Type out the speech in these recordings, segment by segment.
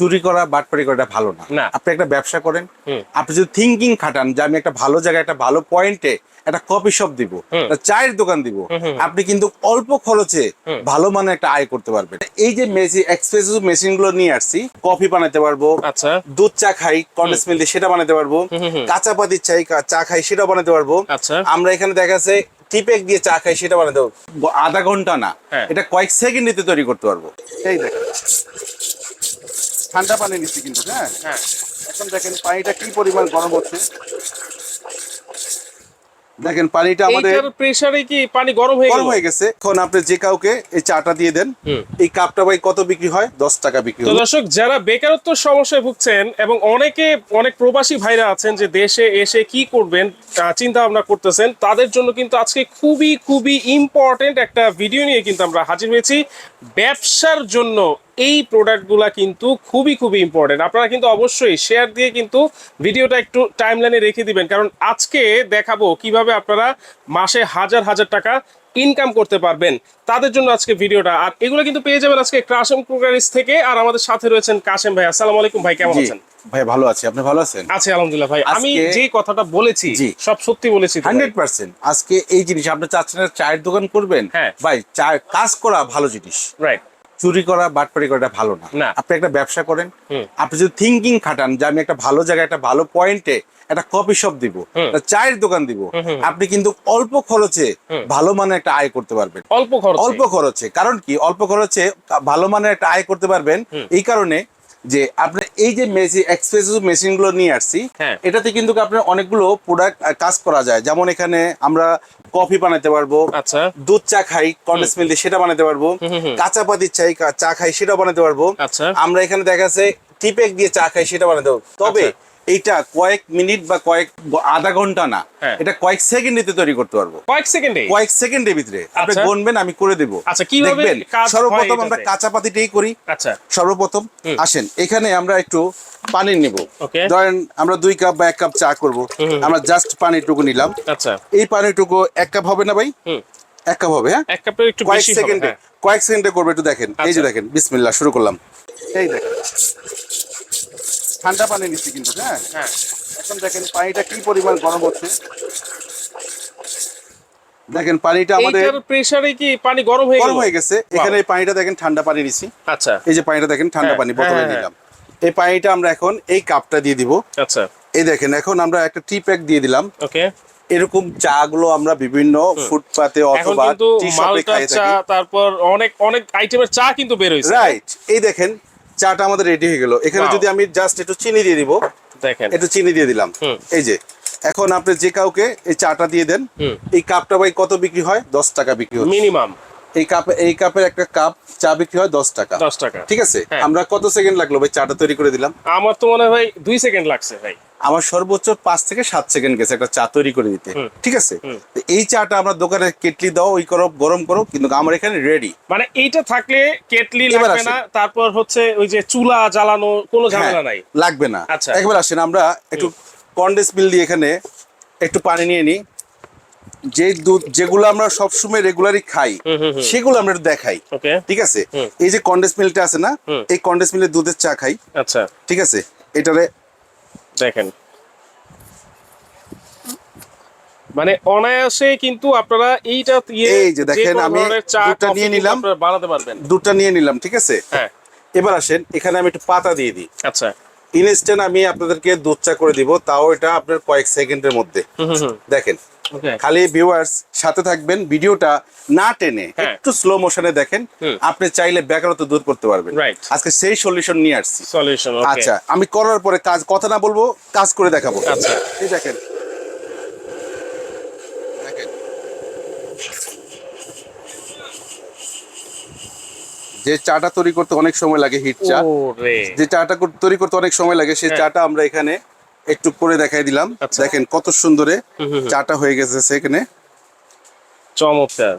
চুরি করা বাটপারি করাটা ভালো না। আপনি একটা ব্যবসা করেন আপনি যদি থিঙ্কিং খাটান যে আমি একটা ভালো জায়গায় একটা ভালো পয়েন্টে একটা কফি শপ দিব চায়ের দোকান দিব। আপনি কিন্তু অল্প খরচে ভালো মানের একটা আয় করতে পারবেন। এই যে মেশিন এক্সপ্রেসিভ মেশিনগুলো নিয়ে আসছি কফি বানাতে পারব আচ্ছা। দুধ চা খাই কন্ডেন্স দিয়ে সেটা বানাতে পারব। কাঁচা পাতির চাই চা খাই সেটা বানাতে পারব। আচ্ছা। আমরা এখানে দেখা যাচ্ছে টিপেক দিয়ে চা খাই সেটা বানাতে পারব। আধা ঘণ্টা না হ্যাঁ। এটা কয়েক সেকেন্ড সেকেন্ডে তৈরি করতে পারব। এই দেখেন। ঠান্ডা পানি নিচ্ছি কিন্তু হ্যাঁ? হ্যাঁ। এখন দেখেন পানিটা কি পরিমাণ গরম হচ্ছে। দেখেন পানিটা আমাদের প্রেসারে কি পানি গরম হয়ে গরম হয়ে গেছে। এখন আপনি যে কাউকে এই চাটা দিয়ে দেন এই কাপটা ভাই কত বিক্রি হয়? দশ টাকা বিক্রি তো হয় দর্শক যারা বেকারত্ব সমস্যায় ভুগছেন এবং অনেকে অনেক প্রবাসী ভাইরা আছেন যে দেশে এসে কি করবেন চিন্তা ভাবনা করতেছেন তাদের জন্য কিন্তু আজকে খুবই খুবই ইম্পর্টেন্ট একটা ভিডিও নিয়ে কিন্তু আমরা হাজির হয়েছি। ব্যবসার জন্য এই প্রোডাক্টগুলা কিন্তু খুবই খুবই ইম্পর্টেন্ট আপনারা কিন্তু অবশ্যই শেয়ার দিয়ে কিন্তু ভিডিওটা একটু টাইমলাইনে রেখে দিবেন। কারণ আজকে দেখাবো কীভাবে আপনারা মাসে হাজার হাজার টাকা ইনকাম করতে পারবেন। তাদের জন্য আজকে ভিডিওটা। আর এগুলো কিন্তু পেয়ে যাবেন আজকে ক্রাসম কুকারিস থেকে। আর আমাদের সাথে রয়েছেন কাশেম ভাই। আসসালামু আলাইকুম ভাই কেমন আছেন? ভাই ভালো আছি। আপনি ভালো আছেন? আছি আলহামদুলিল্লাহ ভাই। আমি যে কথাটা বলেছি সব সত্যি বলেছি তো ভাই? Hundred percent. আজকে এই জিনিস আপনি চাচ্ছেন চায়ের দোকান করবেন? হ্যাঁ। ভাই চা কাজ করা ভালো জিনিস। রাইট চুরি করা বাটপারি করাটা ভালো না। আপনি একটা ব্যবসা করেন আপনি যদি থিঙ্কিং খাটান যে আমি একটা ভালো জায়গায় একটা ভালো পয়েন্টে একটা কফি শপ দিব চায়ের দোকান দিব। আপনি কিন্তু অল্প খরচে ভালো মানের একটা আয় করতে পারবেন। অল্প খরচ? অল্প খরচে। কারণ কি? অল্প খরচে ভালো মানের একটা আয় করতে পারবেন। এই কারণে যে আপনি এই যে মেশিন এক্সপ্রেসিভ মেশিনগুলো নিয়ে আসছি হ্যাঁ। এটাতে কিন্তু আপনার অনেকগুলো প্রোডাক্ট কাজ করা যায় যেমন এখানে আমরা কফি বানাতে পারব আচ্ছা দুধ চা খাই কন্ডেন্স মিল্ক সেটা বানাতে পারব। কাঁচা পাতির চাই চা খাই সেটা বানাতে পারব আচ্ছা আমরা এখানে দেখা যাচ্ছে টিপেক দিয়ে চা খাই সেটা বানাতে পারব তবে আচ্ছা। এইটা কয়েক মিনিট বা কয়েক আধা ঘণ্টা না হ্যাঁ। এটা কয়েক সেকেন্ডে তৈরি করতে পারব। কয়েক সেকেন্ডে? কয়েক সেকেন্ডের ভিতরে। আপনি আচ্ছা। গুনবেন আমি করে দেবো। আচ্ছা কীভাবে দেখবেন সর্বপ্রথম আমরা? কাঁচা পাতিটাই করি। আচ্ছা। সর্বপ্রথম আসেন এখানে আমরা একটু পানি নিব. ধরেন আমরা দুই কাপ বা এক কাপ চা করব। আমরা জাস্ট পানিটুকু নিলাম। আচ্ছা। এই পানিটুকু এক কাপ হবে না ভাই? এক কাপ হবে হ্যাঁ? এক কাপের একটু কয়েক সেকেন্ডে হ্যাঁ। কয়েক সেকেন্ডে করবে একটু দেখেন। এই যে আচ্ছা। দেখেন বিসমিল্লাহ শুরু করলাম। এই দেখেন। ঠান্ডা পানি নিচ্ছি কিন্তু হ্যাঁ? হ্যাঁ। এখন দেখেন পানিটা কি পরিমাণ গরম হচ্ছে। দেখেন পানিটা আমাদের প্রেসারে কি পানি গরম হয়ে গরম হয়ে গেছে। এখানে এই পানিটা দেখেন ঠান্ডা পানি নিছি আচ্ছা। এই যে পানিটা দেখেন ঠান্ডা হ্যাঁ, পানি হ্যাঁ, বোতলে হ্যাঁ, নিলাম এই পানিটা আমরা এখন এই কাপটা দিয়ে দিব। আচ্ছা। এই দেখেন এখন আমরা একটা টি প্যাক দিয়ে দিলাম। ওকে। এরকম চা গুলো আমরা বিভিন্ন ফুটপাতে অথবা টি শপে খাই চা থাকি তারপর অনেক অনেক আইটেমের চা কিন্তু বের হয়েছে। রাইট এই দেখেন চাটা আমাদের রেডি হয়ে গেল। এখানে যদি আমি জাস্ট একটু চিনি দিয়ে দিব দেখেন। একটু চিনি দিয়ে দিলাম। এই যে এখন আপনি যে কাউকে এই চাটা দিয়ে দেন এই কাপটা ভাই কত বিক্রি হয়? দশ টাকা বিক্রি হচ্ছে। মিনিমাম এই কাপে এই কাপের একটা কাপ চা বিক্রি হয় দশ টাকা। দশ টাকা। ঠিক আছে? হ্যাঁ। আমরা কত সেকেন্ড লাগল ভাই চাটা তৈরি করে দিলাম? আমার তো মনে হয় দুই সেকেন্ড লাগছে ভাই। আমার সর্বোচ্চ পাঁচ থেকে সাত সেকেন্ড গেছে একটা চা তৈরি করে দিতে। ঠিক আছে? এই চাটা আমরা দোকানে কেটলি দাও ওই করো গরম করো কিন্তু আমার এখানে রেডি মানে এইটা থাকলে কেটলি লাগবে না তারপর হচ্ছে ওই যে চুলা জ্বালানো কোনো ঝামেলা নাই? লাগবে না। আচ্ছা। একবার আসেন আমরা একটু কন্ডেন্স মিল দিয়ে এখানে একটু পানি নিয়ে নিই। যে দুধ যেগুলো আমরা সবসময় রেগুলারই খাই। সেগুলো আমরা একটু দেখাই। ঠিক আছে? এই যে কন্ডেন্স মিলটা আছে না এই কন্ডেন্স মিলের দুধের চা খাই। আচ্ছা। ঠিক আছে? এটারে দেখেন। মানে অনায়াসে কিন্তু আপনারা এইটা এই যে দেখেন, আমি দুটা নিয়ে নিলাম। বানাতে পারবেন। দুধটা নিয়ে নিলাম ঠিক আছে? হ্যাঁ। এবার আসেন এখানে আমি একটু পাতা দিয়ে দিই। আচ্ছা। ইনস্ট্যান্ট আমি আপনাদেরকে দুধ চা করে দিব তাও এটা আপনার কয়েক সেকেন্ডের মধ্যে। দেখেন খালি ভিউয়ার্স সাথে থাকবেন ভিডিওটা না টেনে হ্যাঁ। একটু স্লো মোশনে দেখেন আপনি চাইলে বেকারত্ব দূর করতে পারবেন। আজকে সেই সলিউশন নিয়ে আসছি। সলিউশন আচ্ছা আমি করার পরে কাজ কথা না বলব কাজ করে দেখাবো। আচ্ছা। এই দেখেন। যে চাটা তৈরি করতে অনেক সময় লাগে হিট চা। যে চাটা তৈরি করতে অনেক সময় লাগে সেই হ্যাঁ। চাটা আমরা এখানে একটু করে দেখাই দিলাম আচ্ছা। দেখেন কত সুন্দরে। চাটা হয়ে গেছে সেখানে চমৎকার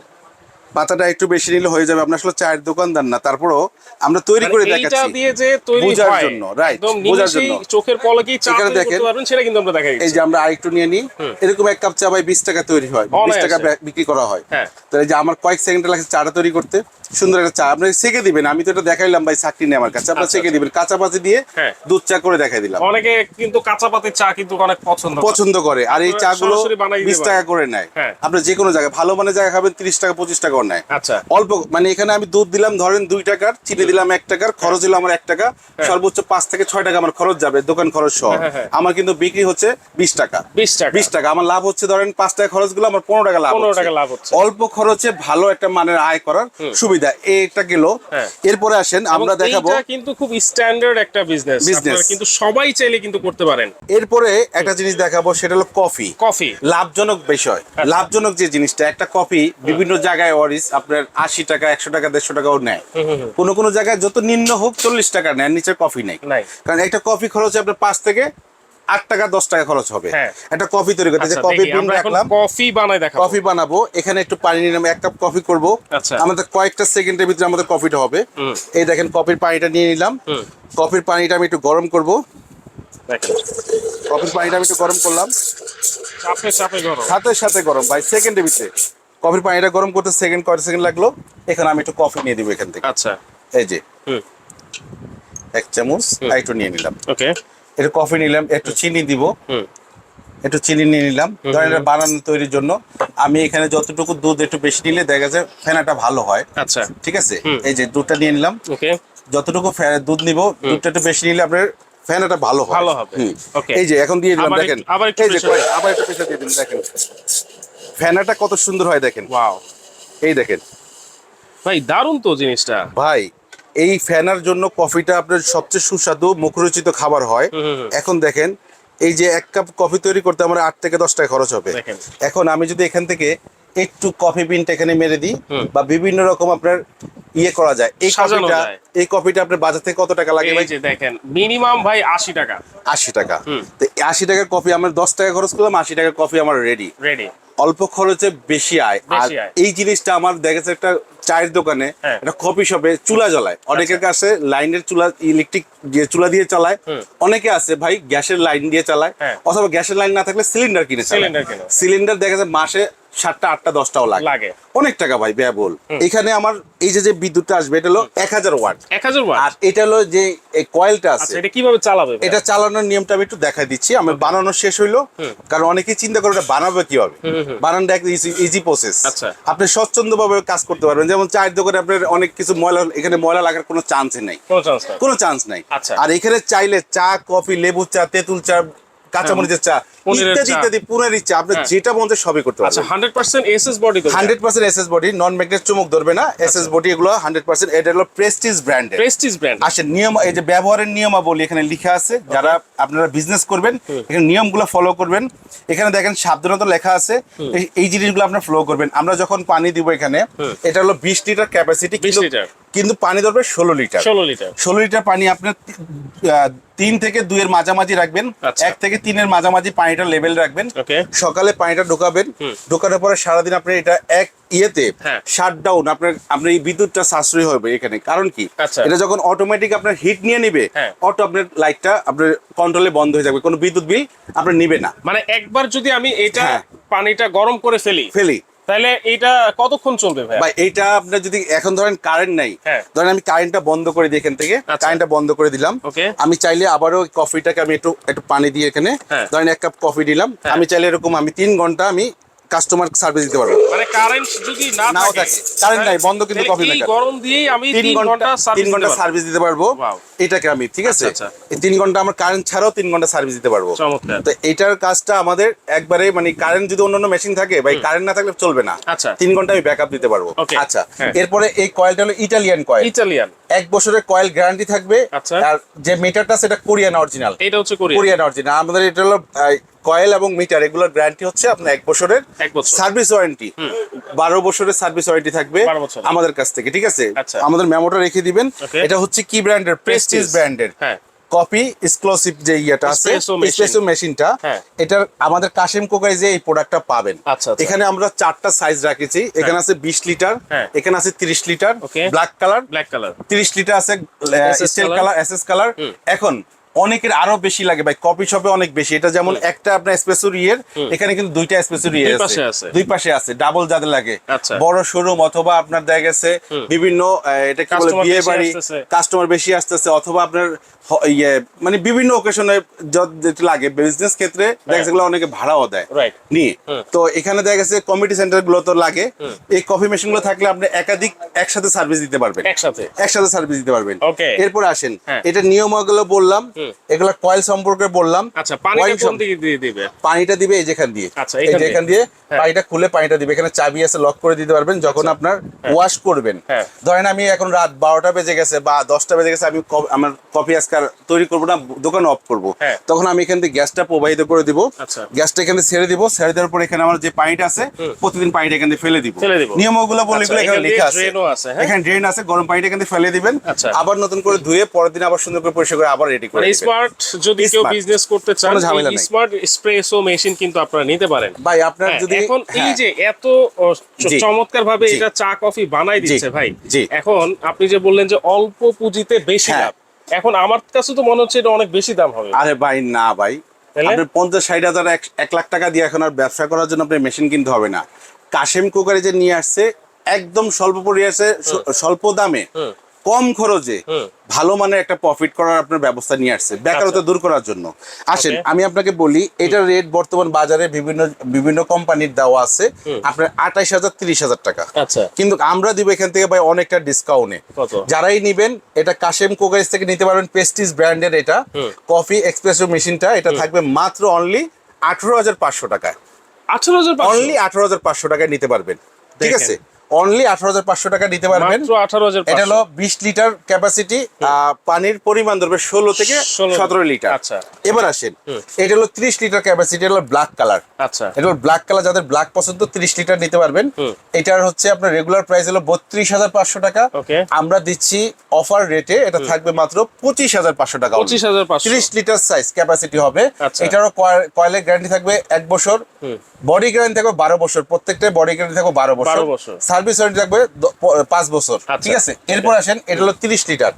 পাতাটা একটু বেশি নিলে হয়ে যাবে আমরা আসলে চায়ের দোকানদার না তারপরও আমরা তৈরি করে মানে দেখাচ্ছি দিয়ে যে তৈরি বোঝার জন্য, একদম বোঝার জন্য। চোখের পলকেই চা দেখেন। পারবেন সেটা কিন্তু আমরা দেখাই এই যে আমরা আরেকটু নিয়ে নিই এরকম এক কাপ চা ভাই বিশ টাকা তৈরি হয় বিশ অনায়াসে। টাকা বিক্রি করা হয় হ্যাঁ। তো এই যে আমার কয়েক সেকেন্ড লাগছে চাটা তৈরি করতে সুন্দর একটা চা আপনি সেকে দিবেন আমি তো এটা দেখাইলাম ভাই চাকরি নেই আমার কাছে আপনার আচ্ছা, সেকে দিবেন কাঁচা পাতি দিয়ে হ্যাঁ। দুধ চা করে দেখাই দিলাম অনেকে কিন্তু কাঁচা পাতির চা কিন্তু অনেক পছন্দ করে। পছন্দ করে আর এই চা গুলো সরাসরি বিশ টাকা করে নেয় হ্যাঁ। আপনি যে কোনো জায়গায় ভালো মানের জায়গায় খাবেন তিরিশ টাকা পঁচিশ টাকা নেয় আচ্ছা। অল্প মানে এখানে আমি দুধ দিলাম ধরেন দুই টাকার চিনি দিলাম এক টাকার খরচ হলো আমার এক টাকা সর্বোচ্চ পাঁচ থেকে ছয় টাকা আমার খরচ যাবে দোকান খরচ সহ। হ্যাঁ, হ্যাঁ। আমার কিন্তু বিক্রি হচ্ছে বিশ টাকা। বিশ টাকা। বিশ টাকা। আমার লাভ হচ্ছে ধরেন পাঁচ টাকা খরচগুলো আমার পনেরো টাকা লাভ 15 হচ্ছে। টাকা লাভ হচ্ছে। অল্প খরচে ভালো একটা মানের আয় করার সুবিধা এটা গেল। হ্যাঁ। এরপরে আসেন আমরা দেখাবো কিন্তু খুব স্ট্যান্ডার্ড একটা বিজনেস। আপনারা কিন্তু সবাই চাইলে কিন্তু করতে পারেন। এরপরে একটা জিনিস দেখাবো সেটা হলো কফি কফি লাভজনক বিষয়। আচ্ছা। লাভজনক যে জিনিসটা একটা কফি বিভিন্ন জায়গায় অরিস আপনার আশি টাকা একশো টাকা দেড়শো টাকাও নেয়। কোনো কোনো জায়গায় যত নিম্ন হোক চল্লিশ টাকা নেয় নিচে কফি নেই। কারণ একটা কফি খরচ আপনার পাঁচ থেকে আট টাকা দশ টাকা খরচ হবে। হ্যাঁ। একটা কফি তৈরি করতে আচ্ছা কফি এখন রাখলাম কফি বানাই দেখাবো। কফি বানাবো। এখানে একটু পানি নিলাম এক কাপ কফি করব। আচ্ছা। আমাদের কয়েকটা সেকেন্ডের ভিতরে আমাদের কফিটা হবে। এই দেখেন কফির পানিটা নিয়ে নিলাম। কফির পানিটা আমি একটু গরম করব। কফির পানিটা আমি একটু গরম করলাম। চাপে চাপে গরম। সাথে সাথে গরম ভাই সেকেন্ডের ভিতরে। কফির পানিটা গরম করতে সেকেন্ড কয় সেকেন্ড লাগল। এখানে আমি একটু কফি নিয়ে দিব এখান থেকে। আচ্ছা। এই যে। হুম। এক চামচ একটু নিয়ে নিলাম। ওকে। একটু কফি নিলাম একটু চিনি দিব। হুম। একটু চিনি নিয়ে নিলাম। ধরেন এটা বানানো তৈরির জন্য। আমি এখানে যতটুকু দুধ একটু বেশি নিলে দেখা যায় ফেনাটা ভালো হয়। আচ্ছা। ঠিক আছে? এই যে দুধটা নিয়ে নিলাম। ওকে। যতটুকু দুধ নিব দুধটা একটু বেশি নিলে আপনার ফ্যানটা ভালো ভালো হবে। এই যে এখন দিয়ে দিলাম দেখেন। আবার একটু এই যে আবার একটু প্রেসার দিয়ে দিন দেখেন। ফ্যানাটা কত সুন্দর হয় দেখেন। ওয়াও এই দেখেন। ভাই দারুণ তো জিনিসটা। ভাই এই ফ্যানার জন্য কফিটা আপনার সবচেয়ে সুস্বাদু মুখরোচিত খাবার হয়। এখন দেখেন এই যে এক কাপ কফি তৈরি করতে আমার আট থেকে দশ টাকা খরচ হবে। এখন আমি যদি এখান থেকে একটু কফি বিনটা এখানে মেরে দিই বা বিভিন্ন রকম আপনার ইয়ে করা যায়। এই কফিটা এই কফিটা আপনার বাজার থেকে কত টাকা লাগে ভাই? দেখেন মিনিমাম ভাই আশি টাকা। আশি টাকা। তো আশি টাকার কফি আমার দশ টাকা খরচ করলাম আশি টাকার কফি আমার রেডি রেডি অল্প খরচে বেশি আয়। আর এই জিনিসটা আমার দেখা যাচ্ছে একটা চায়ের দোকানে হ্যাঁ। একটা কফি শপে চুলা জ্বলায়। অনেকের কাছে লাইনের চুলা ইলেকট্রিক চুলা দিয়ে চালায়। অনেকে আছে ভাই গ্যাসের লাইন দিয়ে চালায়। হ্যাঁ। অথবা গ্যাসের লাইন না থাকলে সিলিন্ডার কিনে চালায়। সিলিন্ডার কিনে। সিলিন্ডার দেখা যায় মাসে সাতটা আটটা দশটাও লাগে। লাগে। অনেক টাকা ভাই ব্যয়বহুল। এখানে আমার এই যে যে বিদ্যুৎটা আসবে এটা হলো এক হাজার ওয়াট। এক হাজার ওয়াট? আর এটা হলো যে এই কয়েলটা আছে। আচ্ছা এটা কীভাবে চালাবে এটা চালানোর নিয়মটা আমি একটু দেখাই দিচ্ছি। আমার বানানো শেষ হইল। কারণ অনেকেই চিন্তা করে এটা বানাবে কীভাবে? বানানটা একটা ইজি প্রসেস আচ্ছা। আপনি স্বচ্ছন্দ ভাবে কাজ করতে পারবেন। যেমন চায়ের দোকানে আপনার অনেক কিছু ময়লা এখানে ময়লা লাগার কোনো চান্সই নাই। কোনো চান্স নাই। কোনো চান্স নাই। আচ্ছা। আর এখানে চাইলে চা কফি লেবু চা তেঁতুল চা কাঁচামরিচের চা ইত্যাদি। ইত্যাদি পুনের চা আপনি হ্যাঁ। যেটা মন সবই করতে আচ্ছা পারবেন। হান্ড্রেড পার্সেন্ট এসএস বডি তো hundred percent S S body non magnet চুমুক ধরবে না। এস এস বডি এগুলো হান্ড্রেড পার্সেন্ট এটা হলো প্রেস্টিজ ব্র্যান্ডের প্রেস্টিজ ব্র্যান্ড আসে নিয়ম এই যে ব্যবহারের নিয়মাবলী এখানে লেখা আছে। যারা আপনারা বিজনেস করবেন এখানে নিয়মগুলো ফলো করবেন। এখানে দেখেন সাবধানতা লেখা আছে। এই- জিনিসগুলো আপনারা ফলো করবেন। আমরা যখন পানি দিব এখানে এটা হলো বিশ লিটার ক্যাপাসিটি 20 লিটার। কিন্তু পানি ধরবে ষোলো লিটার। ষোলো লিটার। ষোলো লিটার পানি আপনার তিন থেকে দুইয়ের মাঝামাঝি রাখবেন। আচ্ছা। এক থেকে তিনের মাঝামাঝি পানিটা লেভেল রাখবেন। সকালে পানিটা ঢোকাবেন। ঢোকানোর পরে সারাদিন আপনি এটা এক ইয়েতে হ্যাঁ। শাট ডাউন আপনার আপনার এই বিদ্যুৎটা সাশ্রয়ী হবে এখানে। কারণ কি? আচ্ছা। এটা যখন অটোমেটিক আপনার হিট নিয়ে নিবে হ্যাঁ। অটো আপনার লাইটটা আপনার কন্ট্রোলে বন্ধ হয়ে যাবে। কোনো বিদ্যুৎ বিল আপনার নিবে না। মানে একবার যদি আমি এটা হ্যাঁ। পানিটা গরম করে ফেলি ফেলি। তাহলে এটা কতক্ষণ চলবে ভাই বা এইটা আপনার যদি এখন ধরেন কারেন্ট নাই হ্যাঁ। ধরেন আমি কারেন্টটা বন্ধ করে দিই এখান থেকে আচ্ছা। কারেন্টটা বন্ধ করে দিলাম আমি চাইলে আবারও কফিটাকে আমি একটু একটু পানি দিয়ে এখানে হ্যাঁ। ধরেন এক কাপ কফি দিলাম হ্যাঁ। আমি চাইলে এরকম আমি তিন ঘণ্টা আমি কাস্টমার সার্ভিস দিতে পারব। মানে কারেন্ট যদি না থাকে current নাই, বন্ধ কিন্তু এই maker। গরম দিয়েই আমি তিন ঘণ্টা তিন সার্ভিস ঘণ্টা সার্ভিস দিতে পারব। এটাকে আমি ঠিক আছে? আচ্ছা, এই তিন ঘণ্টা আমার কারেন্ট ছাড়াও তিন ঘণ্টা সার্ভিস দিতে পারব। তো এটার কাজটা আমাদের একবারে মানে কারেন্ট যদি অন্যান্য মেশিন থাকে ভাই কারেন্ট না থাকলে চলবে না। আচ্ছা। তিন ঘণ্টা আমি ব্যাকআপ দিতে পারব। আচ্ছা হ্যাঁ। এরপরে এই কয়েলটা হলো ইটালিয়ান কয়েল ইটালিয়ান এক বছরের কয়েল গ্যারান্টি থাকবে। আচ্ছা। আর যে মিটারটা সেটা কোরিয়ান অরিজিনাল এটা হচ্ছে কোরিয়ান অরিজিনাল আমাদের এটা হলো কয়েল এবং মিটার এগুলোর গ্যারান্টি হচ্ছে আপনার এক বছরের। সার্ভিস ওয়ারেন্টি বারো বছরের সার্ভিস ওয়ারেন্টি থাকবে আমাদের কাছ থেকে ঠিক আছে? আচ্ছা। আমাদের মেমোটা রেখে দিবেন। এটা হচ্ছে কি ব্র্যান্ডের? প্রেস্টিজ। ব্র্যান্ডের। হ্যাঁ। কপি এক্সক্লুসিভ যে ইয়েটা আছে। এসপ্রেসো মেশিনটা হ্যাঁ। এটার আমাদের কাশেম কোকাই যে এই প্রোডাক্টটা পাবেন। আচ্ছা, আচ্ছা। এখানে আমরা চারটা সাইজ রাখেছি। এখানে আছে বিশ লিটার হ্যাঁ। এখানে আছে তিরিশ litre black colour black colour তিরিশ লিটার আছে স্টিল কালার এসএস কালার এখন অনেকের আরও বেশি লাগে ভাই কপি শপে অনেক বেশি। এটা যেমন একটা আপনার স্পেসোর ইয়ের এখানে কিন্তু দুইটা স্পেসোর ইয়ে দুই আছে। পাশে আছে। দুই পাশে আছে ডাবল যাদের লাগে। আচ্ছা। বড় শোরুম অথবা আপনার দেখা গেছে বিভিন্ন এটা কি বলে বিয়ে বাড়ি কাস্টমার বেশি আসতেছে অথবা আপনার ইয়ে মানে বিভিন্ন ওকেশনে যেটা লাগে বিজনেস ক্ষেত্রে দেখা যাচ্ছে এগুলো অনেকে ভাড়াও দেয় নিয়ে। তো এখানে দেখা গেছে কমিটি সেন্টারগুলো তো লাগে। এই কফি মেশিনগুলো থাকলে আপনি একাধিক একসাথে সার্ভিস দিতে পারবেন। একসাথে? একসাথে সার্ভিস দিতে পারবেন. এরপর আসেন। হ্যাঁ। এটা নিয়মগুলো বললাম এগুলো কয়েল সম্পর্কে বললাম। আচ্ছা পানিটা কোন দিকে দিয়ে দিবে? পানিটা দিবে এই যেখান দিয়ে। আচ্ছা, এই এখান যে দিয়ে। হ্যাঁ। পানিটা খুলে পানিটা দিবে এখানে চাবি আছে লক করে দিতে পারবেন যখন আপনার ওয়াশ করবেন হ্যাঁ। ধরেন আমি এখন রাত বারোটা বেজে গেছে বা দশটা বেজে গেছে আমি আমার কফি আজকে আর তৈরি করব না দোকান অফ করব হ্যাঁ। তখন আমি এখান থেকে গ্যাসটা প্রবাহিত করে দিব আচ্ছা। গ্যাসটা এখানে ছেড়ে দিব ছেড়ে দেওয়ার পর এখানে আমার যে পানিটা আছে প্রতিদিন পানিটা এখানে ফেলে দিব ফেলে দিব। নিয়মগুলো বলে আচ্ছা, এখানে লেখা আছে হ্যাঁ? এখানে ড্রেন আছে গরম পানিটা এখানে ফেলে দিবেন আচ্ছা। আবার নতুন করে ধুয়ে পরের দিন আবার সুন্দর করে পরিষ্কার করে আবার রেডি করে মানে স্মার্ট যদি কেউ বিজনেস করতে চান স্মার্ট স্প্রেসো মেশিন কিন্তু আপনারা নিতে পারেন ভাই আপনার হ্যাঁ, যদি এখন এই হ্যাঁ। যে এত চমৎকার ভাবে এটা চা কফি বানাই দিচ্ছে ভাই। এখন আপনি যে বললেন যে অল্প পুঁজিতে বেশি হ্যাঁ। লাভ এখন আমার কাছে তো মনে হচ্ছে এটা অনেক বেশি দাম হবে। আরে ভাই না ভাই? আপনি পঞ্চাশ ষাট হাজার এক- লাখ টাকা দিয়ে এখন আর ব্যবসা করার জন্য আপনার মেশিন কিনতে হবে না। কাশেম কুকারে যে নিয়ে আসছে একদম স্বল্প পরিয়াসে স্বল্প দামে। কম খরচে ভালো মানের একটা প্রফিট করার আপনার ব্যবস্থা নিয়ে আসছে। বেকারত্ব দূর করার জন্য। আসেন আমি আপনাকে বলি এটার রেট বর্তমান বাজারে বিভিন্ন বিভিন্ন কোম্পানির দেওয়া আছে। আপনার আঠাইশ হাজার তিরিশ হাজার টাকা। আচ্ছা। কিন্তু আমরা দিব এখান থেকে ভাই অনেকটা ডিসকাউন্টে? যারাই নিবেন এটা কাশেম কোকারিজ থেকে নিতে পারবেন পেস্টিস ব্র্যান্ডের এটা। কফি এক্সপ্রেসো মেশিনটা এটা থাকবে মাত্র অনলি আঠারো হাজার পাঁচশো টাকায়। আঠারো হাজার অনলি আঠারো হাজার পাঁচশো টাকায় নিতে পারবেন। ঠিক আছে? অনলি আঠারো হাজার পাঁচশো টাকা নিতে পারবেন। আঠারো হাজার এটা হলো বিশ লিটার ক্যাপাসিটি পানির পরিমাণ ধরবে ষোলো থেকে সতেরো লিটার। আচ্ছা। এবার আসেন এটা হলো ত্রিশ লিটার ক্যাপাসিটি হলো ব্ল্যাক কালার আচ্ছা। এটা ব্ল্যাক কালার যাদের ব্ল্যাক পছন্দ তিরিশ লিটার নিতে পারবেন। এটার হচ্ছে আপনার রেগুলার প্রাইস হলো বত্রিশ হাজার পাঁচশো টাকা। আমরা দিচ্ছি অফার রেটে এটা থাকবে মাত্র পঁচিশ হাজার পাঁচশো টাকা 25,500 ত্রিশ লিটার সাইজ ক্যাপাসিটি হবে। আচ্ছা। এটারও কয়েলের গ্যারান্টি থাকবে এক বছর। বডি গ্যারান্টি থাকবে বারো বছর প্রত্যেকটা বডি গ্যারান্টি থাকবে বারো বছর। সার্ভিস ওয়ারেন্টি থাকবে পাঁচ বছর। আচ্ছা। ঠিক আছে? এরপর আসেন এটা হলো তিরিশ লিটার।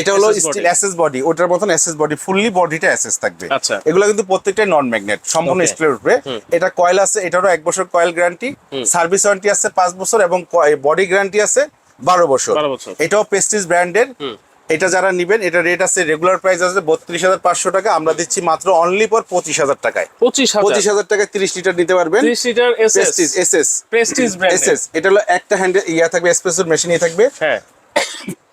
এটা হলো স্টিল। এসএস বডি ওটার মতন এসএস বডি ফুললি বডিটা এসএস থাকবে। আচ্ছা। এগুলো কিন্তু প্রত্যেকটাই নন ম্যাগনেট সম্পূর্ণ. স্টিলের উপরে এটা কয়েল আছে এটারও এক বছর কয়েল গ্যারান্টি সার্ভিস ওয়ারেন্টি আছে পাঁচ বছর এবং বডি গ্যারান্টি আছে বারো বছর। 12 বছর। এটাও পেস্টিস ব্র্যান্ডের এটা যারা নেবেন এটা রেট আছে রেগুলার প্রাইস আছে বত্রিশ হাজার পাঁচশো টাকা আমরা দিচ্ছি মাত্র অনলি পর পঁচিশ হাজার টাকায়। পঁচিশ পঁচিশ হাজার টাকায় ত্রিশ লিটার নিতে পারবেন। ত্রিশ litre Prestige SS SS Prestige brand SS এটা হলো একটা হ্যান্ডেল ইয়া থাকবে এসপ্রেসোর মেশিনই থাকবে। হ্যাঁ।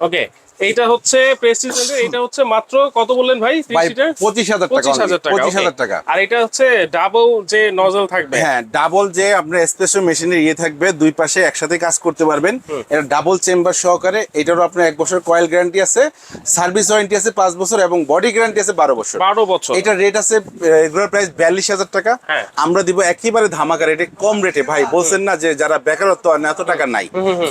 ওকে এইটা হচ্ছে প্রেস্টিজ এটা হচ্ছে মাত্র কত বললেন ভাই? ভাই 30 লিটার পঁচিশ হাজার টাকা পঁচিশ হাজার টাকা আর এটা হচ্ছে ডাবল যে নজল থাকবে। হ্যাঁ ডাবল যে আপনার এসপ্রেসো মেশিনের ইয়ে থাকবে দুই পাশে একসাথে কাজ করতে পারবেন। এটা ডাবল চেম্বার সহকারে এটারও আপনার এক বছর কয়েল গ্যারান্টি আছে সার্ভিস ওয়ারেন্টি আছে পাঁচ বছর এবং বডি গ্যারান্টি আছে বারো বছর। বারো বছর। এটা রেট আছে রেগুলার প্রাইস বিয়াল্লিশ হাজার টাকা। হ্যাঁ। আমরা দিব একেবারে ধামাকা রেটে কম রেটে ভাই বলছেন না যে যারা বেকারত্ব আর এত টাকা নাই।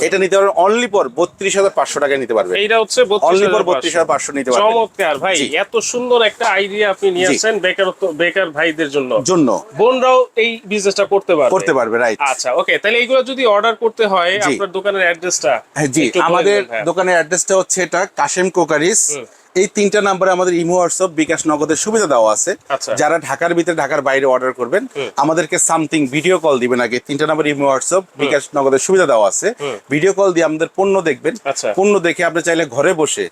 এটা নিতে পারবেন অনলি পর বত্রিশ হাজার পাঁচশো টাকা নিতে পারবেন। এইটা হচ্ছে অনলি পর 32,500 বত্রিশ হাজার পাঁচশো। নিতে পারবেন। চমৎকার ভাই এত সুন্দর একটা আইডিয়া আপনি নিয়ে আসছেন বেকারত্ব বেকার ভাইদের জন্য। জন্য। বোনরাও এই বিজনেসটা করতে পারবে। করতে পারবে রাইট আচ্ছা ওকে তাহলে এইগুলো যদি অর্ডার করতে হয় আপনার দোকানের অ্যাড্রেসটা হ্যাঁ জি আমাদের দোকানের অ্যাড্রেসটা হচ্ছে এটা কাশেম কোকারিস। এই তিনটা নাম্বারে আমাদের ইমো হোয়াটসঅ্যাপ বিকাশ নগদের সুবিধা দেওয়া আছে। আচ্ছা। যারা ঢাকার ভিতরে ঢাকার বাইরে অর্ডার করবেন আমাদেরকে সামথিং ভিডিও কল দিবেন আগে। তিনটা নাম্বার ইমো হোয়াটসঅ্যাপ বিকাশ নগদের সুবিধা দেওয়া আছে। ভিডিও কল দিয়ে আমাদের পণ্য দেখবেন। আচ্ছা। পণ্য দেখে আপনি চাইলে ঘরে বসে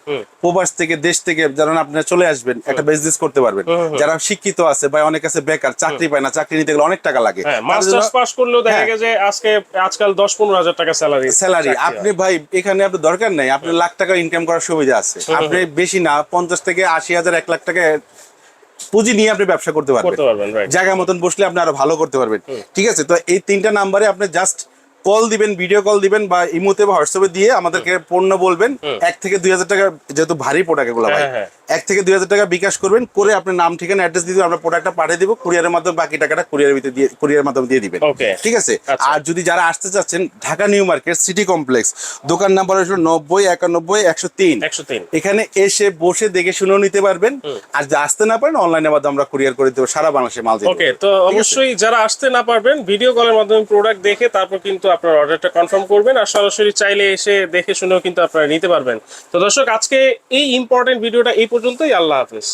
প্রবাস থেকে দেশ থেকে যারা আপনারা চলে আসবেন একটা বিজনেস করতে পারবেন। যারা শিক্ষিত আছে বা অনেক আছে বেকার চাকরি পায় না চাকরি নিতে গেলে অনেক টাকা লাগে। হ্যাঁ মাস্টার্স পাস করলেও দেখা হ্যাঁ। গেছে আজকে আজকাল দশ পনেরো হাজার টাকা স্যালারি স্যালারি আপনি ভাই এখানে আপনার দরকার নাই। আপনি লাখ টাকা ইনকাম করার সুবিধা আছে। আপনি বেশি না পঞ্চাশ থেকে আশি হাজার এক লাখ টাকা পুঁজি নিয়ে আপনি ব্যবসা করতে পারবেন। জায়গা মতন বসলে আপনি আরও ভালো করতে পারবেন। ঠিক আছে? তো এই তিনটা নাম্বারে আপনি জাস্ট কল দিবেন ভিডিও কল দিবেন বা ইমোতে বা হোয়াটসঅ্যাপে দিয়ে আমাদেরকে পণ্য বলবেন। এক থেকে দুই হাজার টাকা যেহেতু ভারী প্রোডাক্ট এগুলো ভাই হ্যাঁ, হ্যাঁ। এক থেকে দুই হাজার টাকা বিকাশ করবেন করে আপনার নাম ঠিকানা অ্যাড্রেস দিয়ে আমরা প্রোডাক্টটা পাঠিয়ে দিব কুরিয়ারের মাধ্যমে বাকি টাকাটা কুরিয়ারের ভিতরে দিয়ে কুরিয়ারের মাধ্যমে দিয়ে দিবেন। ঠিক আছে? আচ্ছা। আর যদি যারা আসতে চাচ্ছেন Dhaka New Market City Complex দোকান নাম্বার হলো নব্বই একানব্বই একশো তিন। এখানে এসে বসে দেখে শুনেও নিতে পারবেন। আর যদি আসতে না পারেন অনলাইনের মাধ্যমে আমরা কুরিয়ার করে দেবো সারা বাংলাদেশে মাল দিয়ে ওকে তো অবশ্যই যারা আসতে না পারবেন ভিডিও কলের মাধ্যমে প্রোডাক্ট দেখে তারপর কিন্তু আপনার অর্ডারটা কনফার্ম করবেন আর সরাসরি চাইলে এসে দেখে শুনেও কিন্তু আপনারা নিতে পারবেন। তো দর্শক, আজকে এই ইম্পর্টেন্ট ভিডিওটা এই পর্যন্তই। আল্লাহ হাফেজ।